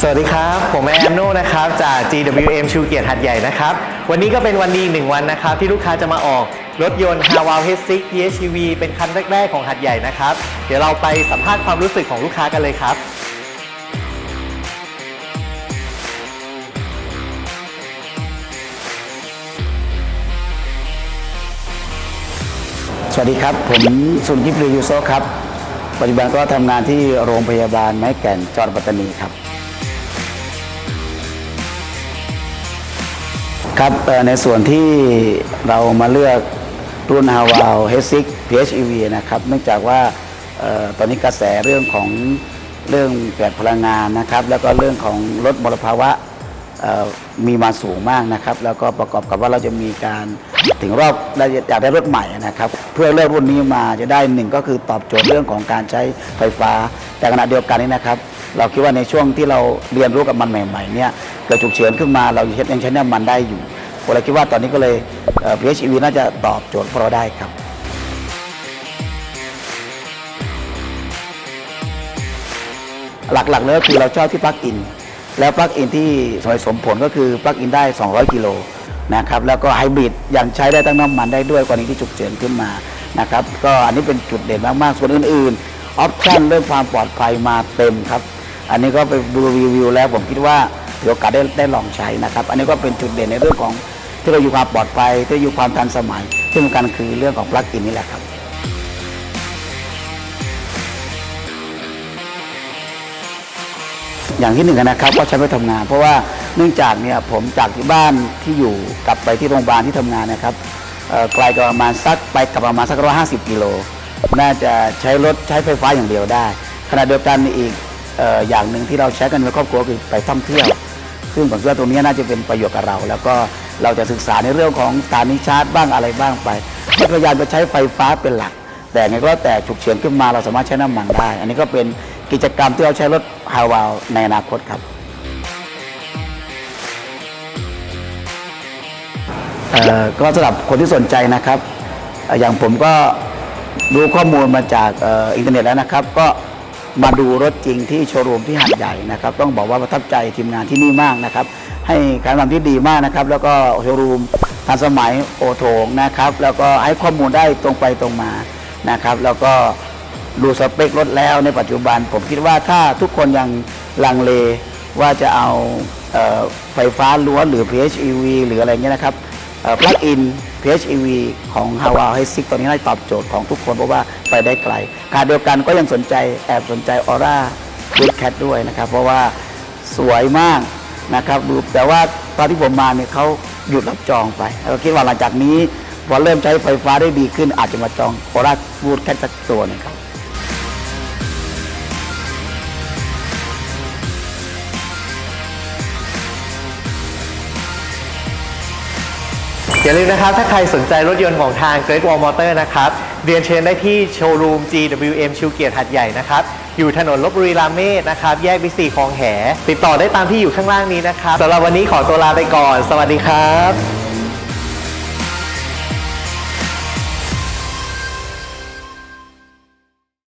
สวัสดีครับ ผมแอมโนนะครับ จาก GWM ชูเกียรติหัดใหญ่นะครับ วันนี้ก็เป็นวันดีหนึ่งวันนะครับ ที่ลูกค้าจะมาออกรถยนต์ h a w a l H6 PHEV เป็นคันแรก ๆ ของหัดใหญ่นะครับ เดี๋ยวเราไปสัมภาษณ์ความรู้สึกของลูกค้ากันเลยครับสวัสดีครับ ผมสุนทิพย์รีวิวโซครับ ปัจจุบันก็ทำงานที่โรงพยาบาลไม้แก่นจังหวัดปัตตานีครับ ครับในส่วนที่เรามาเลือกรุ่นฮาวาวเฮซิก PHEV นะครับ เนื่องจากว่าออตอนนี้กระแสเรื่องของเรื่องแปดพลังงานนะครับ แล้วก็เรื่องของลดมลภาวะมีมาสูงมากนะครับ แล้วก็ประกอบกับว่าเราจะมีการ ถึงรอบอยากได้รถใหม่นะครับ เพื่อเลือกรุ่นนี้มาจะได้หนึ่งก็คือตอบโจทย์เรื่องของการใช้ไฟฟ้า แต่ขณะเดียวกันนี้นะครับ เราคิดว่าในช่วงที่เราเรียนรู้กับมันใหม่ๆเนี่ยเกิดฉุกเฉินขึ้นมาเรายังใช้น้ำมันได้อยู่ผมเลยคิดว่าตอนนี้ก็เลยเอ่อ PHEV น่าจะตอบโจทย์พวกเราได้ครับหลักๆเลยก็คือเราชอบที่ปลั๊กอิน แล้วปลั๊กอินที่สมสมผลก็คือปลั๊กอินได้ 200 กิโล นะครับแล้วก็ไฮบริดยังใช้ได้ตั้งน้ำมันได้ด้วยกรณีที่ฉุกเฉินขึ้นมานะครับก็อันนี้เป็นจุดเด่นมากๆ ส่วนอื่นๆออปชั่นเรื่องความปลอดภัยมาเต็มครับ อันนี้ก็ไปดูรีวิวแล้วผมคิดว่าถือโอกาสได้ได้ลองใช้นะครับ อันนี้ก็เป็นจุดเด่นในเรื่องของที่เราอยู่ความปลอดภัยที่อยู่ความทันสมัยที่สำคัญคือเรื่องของปลั๊กอินนี่แหละครับ อย่างที่หนึ่งนะครับก็ใช้ไปทำงาน เพราะว่าเนื่องจากเนี่ยผมจากที่บ้านที่อยู่กลับไปที่โรงพยาบาลที่ทำงานนะครับไกลกว่าประมาณสักไปกลับประมาณสักร้อยห้าสิบกิโลน่าจะใช้รถใช้ไฟฟ้าอย่างเดียวได้ ขณะเดียวกันอีกอออย่างหนึ่งที่เราใช้กันในครอบครัวคือไปท่องเที่ยว ซึ่งผมคิดว่าตรงนี้น่าจะเป็นประโยชน์กับเรา แล้วก็เราจะศึกษาในเรื่องของสถานีชาร์จบ้างอะไรบ้างไปก็พยายามจะใช้ไฟฟ้าเป็นหลัก แต่ไงก็แล้วแต่ฉุกเฉินขึ้นมาเราสามารถใช้น้ำมันได้ อันนี้ก็เป็น กิจกรรมที่เราใช้รถฮาวาวในอนาคตครับเอ่อก็สำหรับคนที่สนใจนะครับ อย่างผมก็ดูข้อมูลมาจากอ,อินเทอร์เน็ตแล้วนะครับ ก็มาดูรถจริงที่โชว์รูมที่หัดใหญ่นะครับ ต้องบอกว่าประทับใจทีมงานที่นี่มากนะครับ ให้การทำที่ดีมากนะครับ แล้วก็โชว์รูมทันสมัยโอโถงนะครับ แล้วก็ให้ข้อมูลได้ตรงไปตรงมานะครับ แล้วก็ ดูสเปครถแล้วในปัจจุบัน ผมคิดว่าถ้าทุกคนยังลังเลว่าจะเอาเออไฟฟ้าล้วนหรือ PHEV หรืออะไรเงี้ยนะครับปลั๊กอิน PHEV ของ h a w a l H6 ตัวนี้ได้ตอบโจทย์ของทุกคนเพราะว่าไปได้ไกลขณะเดียวกันก็ยังสนใจแอบสนใจออร่าบูทแคทด้วยนะครับ เพราะว่าสวยมากนะครับดูแต่ว่าตอนที่ผมมาเนี่ยเขาหยุดรับจองไปเราคิดว่าหลังจากนี้พอเริ่มใช้ไฟฟ้าได้ดีขึ้นอาจจะมาจองออร่าบูทแคทสักตัวนึงครับ อย่าลืมนะครับ ถ้าใครสนใจรถยนต์ของทาง Great Wall Motor นะครับ เรียนเชิญได้ที่โชว์รูม GWM ชิวเกียรติหัดใหญ่นะครับ อยู่ถนนลบบุรีรามเมศนะครับ แยกบิ๊กซีคลองแห ติดต่อได้ตามที่อยู่ข้างล่างนี้นะครับสำหรับวันนี้ขอตัวลาไปก่อน สวัสดีครับ